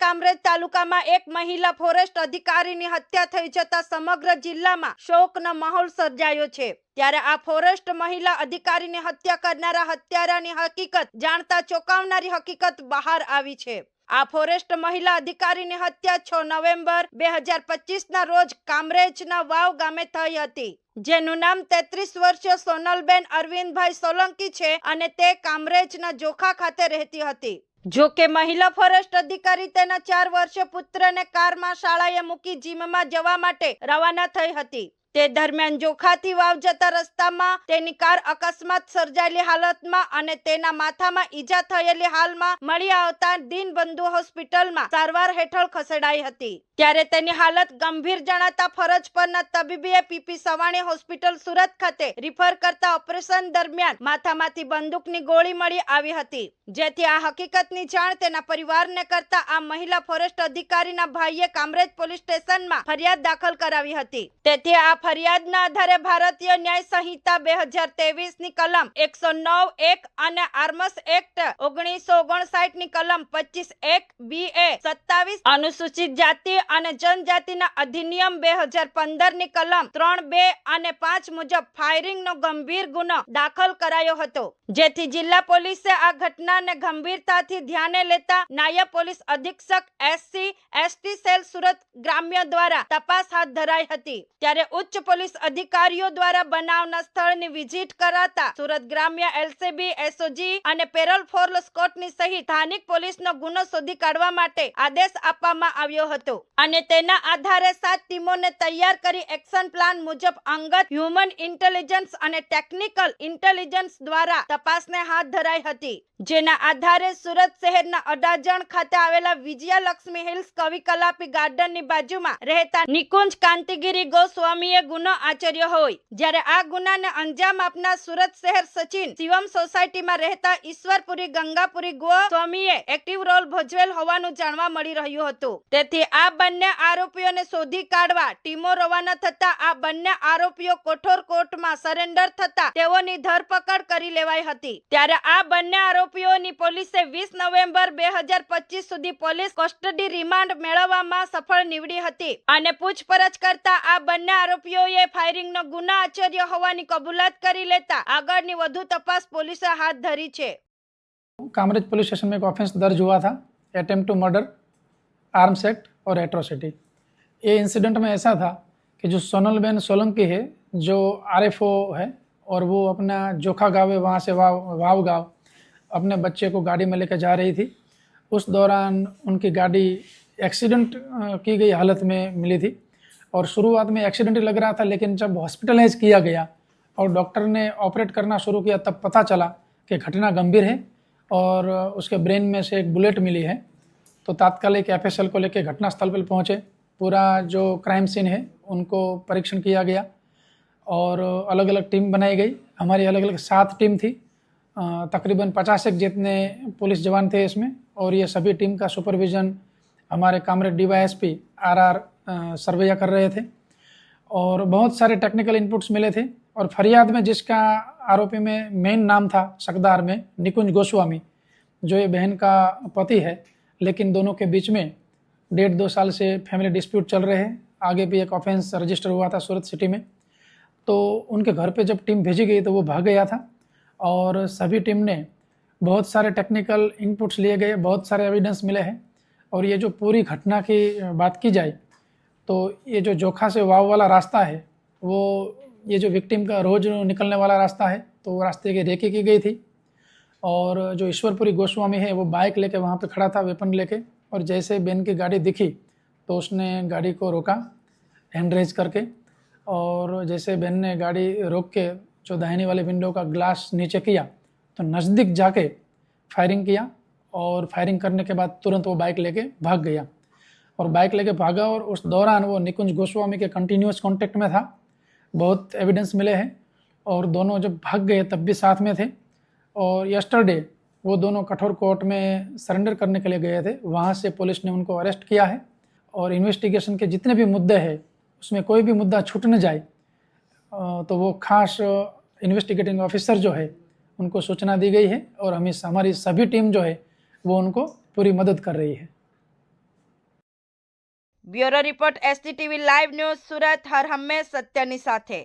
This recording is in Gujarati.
કામરેજ તાલુકામાં એક મહિલા ફોરેસ્ટ અધિકારીની હત્યા થઈ જતા સમગ્ર જિલ્લામાં શોકનો માહોલ સર્જાયો છે. ત્યારે આ ફોરેસ્ટ મહિલા અધિકારીની હત્યા કરનારા હત્યારાની હકીકત જાણતા ચોંકાવનારી હકીકત બહાર આવી છે. આ ફોરેસ્ટ મહિલા અધિકારીની હત્યા છ નવેમ્બર બે હજાર પચીસ ના રોજ કામરેજના વાવ ગામે થઈ હતી, જેનું નામ તેત્રીસ વર્ષીય સોનલબેન અરવિંદભાઈ સોલંકી છે અને તે કામરેજના જોખા ખાતે રહેતી હતી. જો કે મહિલા ફોરેસ્ટ અધિકારી તેના ચાર વર્ષીય પુત્રને કારમાં શાળાએ મૂકી જીમમાં જવા માટે રવાના થઈ હતી. તે દરમિયાન જોખાથી વાવ જતા રસ્તામાં તેની કાર અકસ્માત સર્જાયેલી હાલતમાં અને તેના માથામાં ઈજા થયેલી હાલમાં મળી આવતા દીનબંધુ હોસ્પિટલમાં સારવાર હેઠળ ખસેડાઈ હતી. ત્યારે તેની હાલત ગંભીર જણાતા ફરજ પરના તબીબીએ પીપી સવાણી હોસ્પિટલ સુરત ખાતે રિફર કરતા ઓપરેશન દરમિયાન માથામાંથી બંદૂકની ગોળી મળી આવી હતી. જેથી આ હકીકતની જાણ તેના પરિવારને કરતા આ મહિલા ફોરેસ્ટ અધિકારીના ભાઈએ કામરેજ પોલીસ સ્ટેશનમાં ફરિયાદ દાખલ કરાવી હતી. તેથી આ ફરિયાદના આધારે ભારતીય ન્યાય સંહિતા બે હજાર ત્રેવીસની કલમ એકસો નવ એક અને આર્મસ એક્ટ ઓગણીસો ઓગણસાઠની કલમ પચીસ એક બી એ સત્તાવીસ અનુસૂચિત જાતિ અને જનજાતિના અધિનિયમ બે હજાર પંદરની કલમ ત્રણ બે અને પાંચ મુજબ ફાયરિંગ નો ગંભીર ગુનો દાખલ કરાયો હતો. જેથી જિલ્લા પોલીસે આ ઘટનાને ગંભીરતાથી ધ્યાને લેતા નાયબ પોલીસ અધિક્ષક એસસી, એસટી સેલ સુરત ગ્રામ્ય દ્વારા તપાસ હાથ ધરાઈ હતી. ત્યારે ઉચ્ચ પોલીસ અધિકારીઓ દ્વારા બનાવના સ્થળની વિઝિટ કરાતા સુરત ગ્રામ્ય એલસીબી, એસઓજી અને પેરોલ ફોર્લ સ્કોટની સહિત સ્થાનિક પોલીસનો ગુનો શોધી કાઢવા માટે આદેશ આપવામાં આવ્યો હતો. અને તેના આધારે સાત ટીમોને તૈયાર કરી એક્શન પ્લાન મુજબ અંગત હ્યુમન ઇન્ટેલિજન્સ અને ટેકનિકલ ઇન્ટેલિજન્સ દ્વારા તપાસને હાથ ધરાઈ હતી. જેના આધારે સુરત શહેરના અડાજણ ખાતે આવેલા વિજયાલક્ષ્મી હિલ્સ કવિ કલાપી ગાર્ડનની બાજુમાં રહેતા નિકુંજ કાંતિગીરી ગોસ્વામીએ ગુનો આચર્યો હોય. જ્યારે આ ગુનાને અંજામ આપનાર સુરત શહેર સચિન શિવમ સોસાયટીમાં રહેતા ઈશ્વરપુરી ગંગાપુરી ગોસ્વામીએ એક્ટિવ રોલ ભજવેલ હોવાનું જાણવા મળી રહ્યું હતું. તેથી આ બંને આરોપીઓને શોધી કાઢવા ટીમો રવાના થતા આ બંને આરોપીઓ કોઠોર કોર્ટમાં સરેન્ડર થતા તેઓની ધરપકડ કરી લેવાઈ હતી. ત્યારે આ બંને આરોપીઓની પોલીસે વીસ નવેમ્બર બે હજાર પચીસ સુધી પોલીસ કસ્ટડી રિમાન્ડ મેળવવામાં સફળ નીવડી હતી અને પૂછપરછ કરતા આ બંને આરોપીઓએ ફાયરિંગનો ગુના આચર્ય હોવાની કબૂલાત કરી લેતા આગળની વધુ તપાસ પોલીસે હાથ ધરી છે कामरेज पुलिस स्टेशन में एक ऑफेंस दर्ज हुआ था attempt to murder arms act और एट्रोसिटी ये इंसिडेंट में ऐसा था कि जो सोनलबेन सोलंकी है जो आर है और वो अपना जोखा गाँव है वहाँ से वाव वाव गाँव अपने बच्चे को गाड़ी में लेकर जा रही थी उस दौरान उनकी गाड़ी एक्सीडेंट अ, की गई हालत में मिली थी और शुरुआत में एक्सीडेंट लग रहा था, लेकिन जब हॉस्पिटलाइज किया गया और डॉक्टर ने ऑपरेट करना शुरू किया, तब पता चला कि घटना गंभीर है और उसके ब्रेन में से एक बुलेट मिली है। तो तात्कालिक एफ़ को लेकर घटनास्थल पर पहुँचे। पूरा जो क्राइम सीन है, उनको परीक्षण किया गया और अलग अलग टीम बनाई गई। हमारी अलग अलग सात टीम थी। तकरीबन पचास एक जितने पुलिस जवान थे इसमें और ये सभी टीम का सुपरविज़न हमारे comrade D Y S P R R Sarvaiya कर रहे थे और बहुत सारे टेक्निकल इनपुट्स मिले थे और फरियाद में जिसका आरोपी में मेन नाम था सकदार में निकुंज गोस्वामी, जो ये बहन का पति है, लेकिन दोनों के बीच में डेढ़ दो साल से फैमिली डिस्प्यूट चल रहे हैं। आगे भी एक ऑफेंस रजिस्टर हुआ था सूरत सिटी में। तो उनके घर पे जब टीम भेजी गई तो वो भाग गया था और सभी टीम ने बहुत सारे टेक्निकल इनपुट्स लिए गए, बहुत सारे एविडेंस मिले हैं और ये जो पूरी घटना की बात की जाए तो ये जो जोखा से वाव वाला रास्ता है, वो ये जो विक्टिम का रोज निकलने वाला रास्ता है तो रास्ते की रेकी की गई थी। और जो ईश्वरपुरी गोस्वामी है, वो बाइक लेके वहाँ पे खड़ा था वेपन लेके, और जैसे बेन की गाड़ी दिखी तो उसने गाड़ी को रोका हैंड रेज करके। और जैसे बेन ने गाड़ी रोक के जो दाहिनी वाले विंडो का ग्लास नीचे किया तो नज़दीक जाके फायरिंग किया, और फायरिंग करने के बाद तुरंत वो बाइक लेके भाग गया। और बाइक लेके भागा और उस दौरान वो निकुंज गोस्वामी के कंटिन्यूस कांटेक्ट में था। बहुत एविडेंस मिले हैं और दोनों जब भाग गए तब भी साथ में थे और यस्टरडे वो दोनों कठोर कोर्ट में सरेंडर करने के लिए गए थे। वहाँ से पुलिस ने उनको अरेस्ट किया है और इन्वेस्टिगेशन के जितने भी मुद्दे हैं, उसमें कोई भी मुद्दा छूट न जाए तो वो खास इन्वेस्टिगेटिंग ऑफिसर जो है, उनको सूचना दी गई है और हमें हमारी सभी टीम जो है, वो उनको पूरी मदद कर रही है। bureau report STTV live news Surat હર હંમેશ સત્યની સાથે